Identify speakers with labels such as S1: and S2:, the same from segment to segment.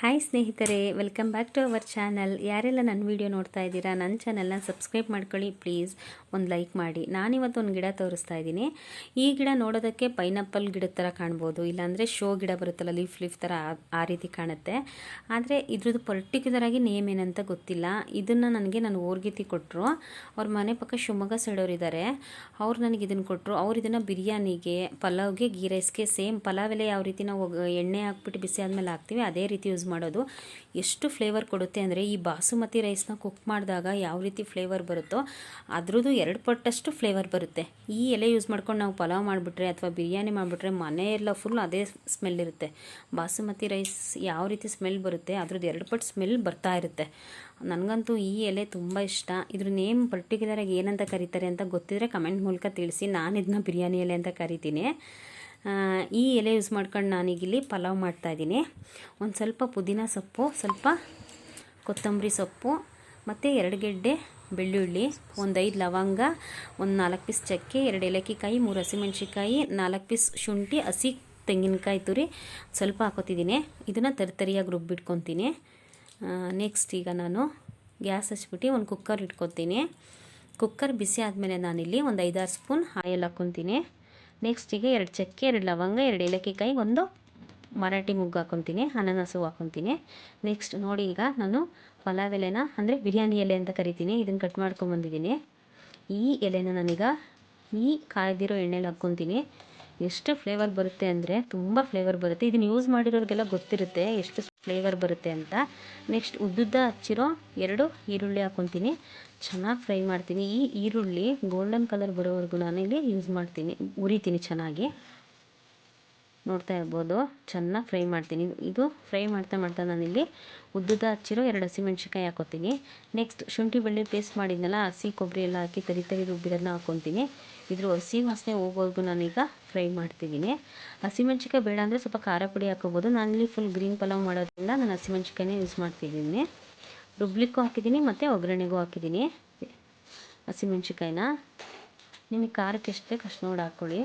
S1: Hi ಸ್ನೇಹಿತರೆ welcome back to our channel ಯಾರೆಲ್ಲ ನನ್ನ ವಿಡಿಯೋ ನೋಡ್ತಾ ಇದ್ದೀರಾ, ನನ್ನ ಚಾನಲ್ನ ಸಬ್ಸ್ಕ್ರೈಬ್ ಮಾಡ್ಕೊಳ್ಳಿ ಪ್ಲೀಸ್ ಒಂದು ಲೈಕ್ ಮಾಡಿ. ನಾನಿವತ್ತು ಒಂದು ಗಿಡ ತೋರಿಸ್ತಾ ಇದ್ದೀನಿ. ಈ ಗಿಡ ನೋಡೋದಕ್ಕೆ ಪೈನಾಪಲ್ ಗಿಡದ ಥರ ಕಾಣ್ಬೋದು. ಇಲ್ಲಾಂದರೆ ಶೋ ಗಿಡ ಬರುತ್ತಲ್ಲ ಲೀಫ್ ಲೀಫ್ ಥರ ಆ- ರೀತಿ ಕಾಣುತ್ತೆ. ಆದರೆ ಇದ್ರದ್ದು ಪರ್ಟಿಕ್ಯುಲರ್ ಆಗಿ ನೇಮ್ ಏನಂತ ಗೊತ್ತಿಲ್ಲ. ಇದನ್ನು ನನಗೆ ನಾನು ಓರ್ಗಿತಿ ಕೊಟ್ಟರು ಅವ್ರ ಮನೆ ಪಕ್ಕ ಶಿವಮೊಗ್ಗ ಸೈಡವ್ರು ಇದ್ದಾರೆ ಅವ್ರು ನನಗೆ ಇದನ್ನು ಕೊಟ್ಟರು ಅವ್ರು ಇದನ್ನು ಬಿರಿಯಾನಿಗೆ, ಪಲಾವ್ಗೆ ಗೀ ರೈಸ್ಗೆ ಸೇಮ್ ಪಲಾವ್ ಎಲೆ ಯಾವ ರೀತಿ ನಾವು ಎಣ್ಣೆ ಹಾಕ್ಬಿಟ್ಟು ಬಿಸಿ ಆದಮೇಲೆ ಹಾಕ್ತೀವಿ, ಅದೇ ರೀತಿ ಯೂಸ್ ಮಾಡೋದು. ಎಷ್ಟು ಫ್ಲೇವರ್ ಕೊಡುತ್ತೆ ಅಂದರೆ ಈ ಬಾಸುಮತಿ ರೈಸ್ನ ಕುಕ್ ಮಾಡಿದಾಗ ಯಾವ ರೀತಿ ಫ್ಲೇವರ್ ಬರುತ್ತೋ, ಅದ್ರದ್ದು ಎರಡು ಪಟ್ಟಷ್ಟು ಫ್ಲೇವರ್ ಬರುತ್ತೆ. ಈ ಎಲೆ ಯೂಸ್ ಮಾಡ್ಕೊಂಡು ನಾವು ಪಲಾವ್ ಮಾಡಿಬಿಟ್ರೆ ಅಥವಾ ಬಿರಿಯಾನಿ ಮಾಡಿಬಿಟ್ರೆ ಮನೆಯೆಲ್ಲ ಫುಲ್ ಅದೇ ಸ್ಮೆಲ್ ಇರುತ್ತೆ. ಬಾಸುಮತಿ ರೈಸ್ ಯಾವ ರೀತಿ ಸ್ಮೆಲ್ ಬರುತ್ತೆ, ಅದ್ರದ್ದು ಎರಡು ಪಟ್ಟು ಸ್ಮೆಲ್ ಬರ್ತಾ ಇರುತ್ತೆ. ನನಗಂತೂ ಈ ಎಲೆ ತುಂಬ ಇಷ್ಟ. ಇದ್ರ ನೇಮ್ ಪರ್ಟಿಕ್ಯುಲರಾಗಿ ಏನಂತ ಕರೀತಾರೆ ಅಂತ ಗೊತ್ತಿದ್ರೆ ಕಮೆಂಟ್ ಮೂಲಕ ತಿಳಿಸಿ. ನಾನು ಇದನ್ನ ಬಿರಿಯಾನಿ ಎಲೆ ಅಂತ ಕರಿತೀನಿ. ಈ ಎಲೆ ಯೂಸ್ ಮಾಡ್ಕೊಂಡು ನಾನೀಗಿಲ್ಲಿ ಪಲಾವ್ ಮಾಡ್ತಾಯಿದ್ದೀನಿ ಒಂದು ಸ್ವಲ್ಪ ಪುದೀನ ಸೊಪ್ಪು, ಸ್ವಲ್ಪ ಕೊತ್ತಂಬರಿ ಸೊಪ್ಪು, ಮತ್ತು ಎರಡು ಗೆಡ್ಡೆ ಬೆಳ್ಳುಳ್ಳಿ ಒಂದು ಐದು ಲವಂಗ, ಒಂದು ನಾಲ್ಕು ಪೀಸ್ ಚಕ್ಕೆ, ಎರಡು ಏಲಕ್ಕಿಕಾಯಿ, ಮೂರು ಹಸಿಮೆಣ್ಸಿಕಾಯಿ, ನಾಲ್ಕು ಪೀಸ್ ಶುಂಠಿ, ಹಸಿ ತೆಂಗಿನಕಾಯಿ ತುರಿ ಸ್ವಲ್ಪ ಹಾಕೋತಿದ್ದೀನಿ. ಇದನ್ನು ತರಿತರಿಯಾಗಿ ರುಬ್ಬಿಟ್ಕೊತೀನಿ ನೆಕ್ಸ್ಟ್ ಈಗ ನಾನು ಗ್ಯಾಸ್ ಹಚ್ಬಿಟ್ಟು ಒಂದು ಕುಕ್ಕರ್ ಇಟ್ಕೊತೀನಿ. ಕುಕ್ಕರ್ ಬಿಸಿ ಆದಮೇಲೆ ನಾನಿಲ್ಲಿ ಒಂದು ಐದಾರು ಸ್ಪೂನ್ ಆಯಿಲ್ ಹಾಕ್ಕೊತೀನಿ. ನೆಕ್ಸ್ಟ್ ಈಗ ಎರಡು ಚಕ್ಕೆ, ಎರಡು ಲವಂಗ, ಎರಡು ಏಲಕ್ಕಿಕಾಯಿ ಒಂದು ಮರಾಠಿ ಮುಗ್ಗು ಹಾಕೊತೀನಿ ಅನಾನಸು ಹಾಕೊತೀನಿ. ನೆಕ್ಸ್ಟ್ ನೋಡಿ ಈಗ ನಾನು ಪಲಾವ್ ಎಲೆನ ಅಂದರೆ ಬಿರಿಯಾನಿ ಎಲೆ ಅಂತ ಕರಿತೀನಿ. ಇದನ್ನು ಕಟ್ ಮಾಡ್ಕೊಂಬಂದಿದ್ದೀನಿ ಈ ಎಲೆನ ನಾನೀಗ ಈ ಕಾಯ್ದಿರೋ ಎಣ್ಣೆಲಿ ಹಾಕ್ಕೊತೀನಿ. ಎಷ್ಟು ಫ್ಲೇವರ್ ಬರುತ್ತೆ ಅಂದರೆ ತುಂಬ ಫ್ಲೇವರ್ ಬರುತ್ತೆ. ಇದನ್ನು ಯೂಸ್ ಮಾಡಿರೋರಿಗೆಲ್ಲ ಗೊತ್ತಿರುತ್ತೆ ಎಷ್ಟು ಫ್ಲೇವರ್ ಬರುತ್ತೆ ಅಂತ. ನೆಕ್ಸ್ಟ್ ಉದ್ದುದ್ದ ಹಚ್ಚಿರೋ ಎರಡು ಈರುಳ್ಳಿ ಹಾಕೊತೀನಿ. ಚೆನ್ನಾಗಿ ಫ್ರೈ ಮಾಡ್ತೀನಿ. ಈ ಈರುಳ್ಳಿ ಗೋಲ್ಡನ್ ಕಲರ್ ಬರೋವರೆಗೂ ನಾನು ಇಲ್ಲಿ ಯೂಸ್ ಮಾಡ್ತೀನಿ, ಉರಿತೀನಿ ಚೆನ್ನಾಗಿ. ನೋಡ್ತಾ ಇರ್ಬೋದು. ಚೆನ್ನಾಗಿ ಫ್ರೈ ಮಾಡ್ತೀನಿ. ಇದು ಫ್ರೈ ಮಾಡ್ತಾ ಮಾಡ್ತಾ ನಾನಿಲ್ಲಿ ಉದ್ದದ ಹಚ್ಚಿರೋ ಎರಡು ಹಸಿಮೆಣ್ಸಿಕಾಯಿ ಹಾಕೋತೀನಿ. ನೆಕ್ಸ್ಟ್ ಶುಂಠಿ ಬೆಳ್ಳುಳ್ಳಿ ಪೇಸ್ಟ್ ಮಾಡಿದ್ನಲ್ಲ, ಹಸಿ ಕೊಬ್ಬರಿ ಎಲ್ಲ ಹಾಕಿ ತರಿ ತರಿ ರುಬ್ಬಿರೋದನ್ನ ಹಾಕ್ಕೊತೀನಿ ಇದ್ರ ಹಸಿ ವಾಸನೆ ಹೋಗೋವರೆಗೂ ನಾನೀಗ ಫ್ರೈ ಮಾಡ್ತಿದ್ದೀನಿ. ಹಸಿಮೆಣ್ಸಿಕಾಯಿ ಬೇಡ ಅಂದರೆ ಸ್ವಲ್ಪ ಖಾರ ಪುಡಿ ಹಾಕೋಬೋದು. ನಾನಿಲ್ಲಿ ಫುಲ್ ಗ್ರೀನ್ ಪಲಾವ್ ಮಾಡೋದ್ರಿಂದ ನಾನು ಹಸಿಮೆಣ್ಸಿಕಾಯಿನೇ ಯೂಸ್ ಮಾಡ್ತಿದ್ದೀನಿ. ರುಬ್ಲಿಕ್ಕೂ ಹಾಕಿದ್ದೀನಿ ಮತ್ತು ಒಗ್ಗರಣೆಗೂ ಹಾಕಿದ್ದೀನಿ. ಹಸಿಮೆಣ್ಸಿನ್ಕಾಯಿನ ನಿಮಗೆ ಖಾರಕ್ಕೆ ಎಷ್ಟು ಬೇಕು ಅಷ್ಟು ನೋಡಿ ಹಾಕ್ಕೊಳ್ಳಿ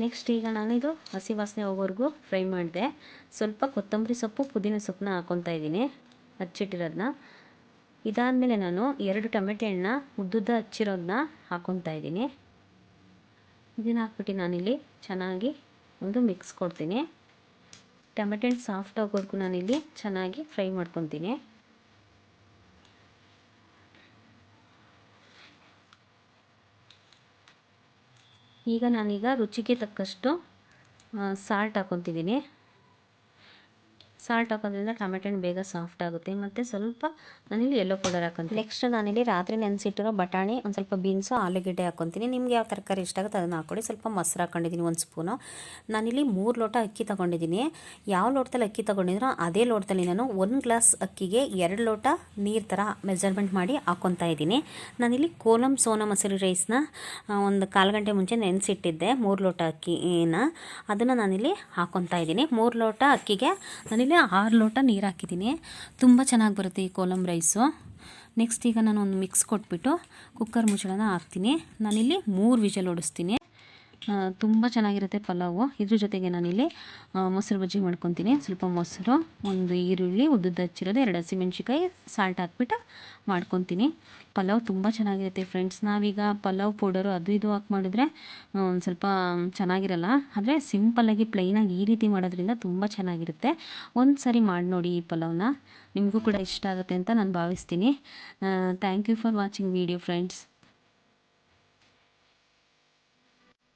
S1: ನೆಕ್ಸ್ಟ್ ಈಗ ನಾನಿದು ಹಸಿ ವಾಸನೆ ಹೋಗೋವರೆಗೂ ಫ್ರೈ ಮಾಡಿದೆ. ಸ್ವಲ್ಪ ಕೊತ್ತಂಬರಿ ಸೊಪ್ಪು, ಪುದೀನ ಸೊಪ್ಪನ್ನ ಹಾಕ್ಕೊತಾ ಇದ್ದೀನಿ ಹಚ್ಚಿಟ್ಟಿರೋದನ್ನ ಇದಾದಮೇಲೆ ನಾನು ಎರಡು ಟೊಮೆಟೊ ಹಣ್ಣನ್ನ ಉದ್ದುದ್ದ ಹಚ್ಚಿರೋದನ್ನ ಹಾಕ್ಕೊತಾ ಇದ್ದೀನಿ. ಇದನ್ನು ಹಾಕ್ಬಿಟ್ಟು ನಾನಿಲ್ಲಿ ಚೆನ್ನಾಗಿ ಒಂದು ಮಿಕ್ಸ್ ಕೊಡ್ತೀನಿ. ಟೊಮೆಟೊ ಹಣ್ಣು ಸಾಫ್ಟ್ ಆಗೋವರೆಗೂ ನಾನಿಲ್ಲಿ ಚೆನ್ನಾಗಿ ಫ್ರೈ ಮಾಡ್ಕೊತೀನಿ. ಈಗ ನಾನೀಗ ರುಚಿಗೆ ತಕ್ಕಷ್ಟು ಸಾಲ್ಟ್ ಹಾಕ್ಕೊತಿದ್ದೀನಿ ಸಾಲ್ಟ್ ಹಾಕೋದ್ರಿಂದ ಟೊಮೆಟೊ ಹಣ್ಣು ಬೇಗ ಸಾಫ್ಟ್ ಆಗುತ್ತೆ. ಮತ್ತು ಸ್ವಲ್ಪ ನಾನಿಲ್ಲಿ ಎಲ್ಲೋ ಪೌಡರ್ ಹಾಕೊತೀನಿ. ನೆಕ್ಸ್ಟ್ ನಾನಿಲ್ಲಿ ರಾತ್ರಿ ನೆನೆಸಿಟ್ಟಿರೋ ಬಟಾಣಿ, ಒಂದು ಸ್ವಲ್ಪ ಬೀನ್ಸು, ಆಲೂಗಡ್ಡೆ ಹಾಕೊತೀನಿ. ನಿಮ್ಗೆ ಯಾವ ತರಕಾರಿ ಇಷ್ಟ ಆಗುತ್ತೆ ಅದನ್ನು ಹಾಕ್ಕೊಳ್ಳಿ ಸ್ವಲ್ಪ ಮೊಸರು ಹಾಕೊಂಡಿದ್ದೀನಿ, ಒಂದು ಸ್ಪೂನು. ನಾನಿಲ್ಲಿ ಮೂರು ಲೋಟ ಅಕ್ಕಿ ತೊಗೊಂಡಿದ್ದೀನಿ. ಯಾವ ಲೋಟದಲ್ಲಿ ಅಕ್ಕಿ ತೊಗೊಂಡಿದ್ರೋ ಅದೇ ಲೋಟದಲ್ಲಿ ನಾನು ಒಂದು ಗ್ಲಾಸ್ ಅಕ್ಕಿಗೆ ಎರಡು ಲೋಟ ನೀರು ಥರ ಮೆಜರ್ಮೆಂಟ್ ಮಾಡಿ ಹಾಕ್ಕೊತಾ ಇದ್ದೀನಿ. ನಾನಿಲ್ಲಿ ಕೋಲಂ ಸೋನಾ ಮೊಸರು ರೈಸ್ನ ಒಂದು ಕಾಲು ಗಂಟೆ ಮುಂಚೆ ನೆನೆಸಿಟ್ಟಿದ್ದೆ ಮೂರು ಲೋಟ ಅಕ್ಕಿನ. ಅದನ್ನು ನಾನಿಲ್ಲಿ ಹಾಕ್ಕೊತಾ ಇದ್ದೀನಿ. ಮೂರು ಲೋಟ ಅಕ್ಕಿಗೆ ನಾನಿಲ್ಲಿ ಆರು ಲೋಟ ನೀರು ಹಾಕಿದ್ದೀನಿ. ತುಂಬ ಚೆನ್ನಾಗಿ ಬರುತ್ತೆ ಈ ಕೋಲಂ ರೈಸು. ನೆಕ್ಸ್ಟ್ ಈಗ ನಾನು ಒಂದು ಮಿಕ್ಸ್ ಕೊಟ್ಬಿಟ್ಟು ಕುಕ್ಕರ್ ಮುಚ್ಚಳನ ಹಾಕ್ತೀನಿ. ನಾನಿಲ್ಲಿ ಮೂರು ವಿಜಲ್ ಓಡಿಸ್ತೀನಿ. ತುಂಬ ಚೆನ್ನಾಗಿರುತ್ತೆ ಪಲಾವು. ಇದ್ರ ಜೊತೆಗೆ ನಾನಿಲ್ಲಿ ಮೊಸರು ಬಜ್ಜಿ ಮಾಡ್ಕೊತೀನಿ. ಸ್ವಲ್ಪ ಮೊಸರು, ಒಂದು ಈರುಳ್ಳಿ, ಉದ್ದುದ್ದು ಹಚ್ಚಿರೋದು ಎರಡು ಹಸಿಮೆಣ್ಸಿಕಾಯಿ ಸಾಲ್ಟ್ ಹಾಕ್ಬಿಟ್ಟು ಮಾಡ್ಕೊತೀನಿ. ಪಲಾವ್ ತುಂಬ ಚೆನ್ನಾಗಿರುತ್ತೆ ಫ್ರೆಂಡ್ಸ್ ನಾವೀಗ ಪಲಾವ್ ಪೌಡರು ಅದು ಇದು ಹಾಕಿ ಮಾಡಿದ್ರೆ ಒಂದು ಸ್ವಲ್ಪ ಚೆನ್ನಾಗಿರಲ್ಲ. ಆದರೆ ಸಿಂಪಲ್ಲಾಗಿ ಪ್ಲೈನಾಗಿ ಈ ರೀತಿ ಮಾಡೋದ್ರಿಂದ ತುಂಬ ಚೆನ್ನಾಗಿರುತ್ತೆ. ಒಂದು ಸಾರಿ ಮಾಡಿ ನೋಡಿ ಈ ಪಲಾವ್ನ. ನಿಮಗೂ ಕೂಡ ಇಷ್ಟ ಆಗುತ್ತೆ ಅಂತ ನಾನು ಭಾವಿಸ್ತೀನಿ. Thank you for watching video friends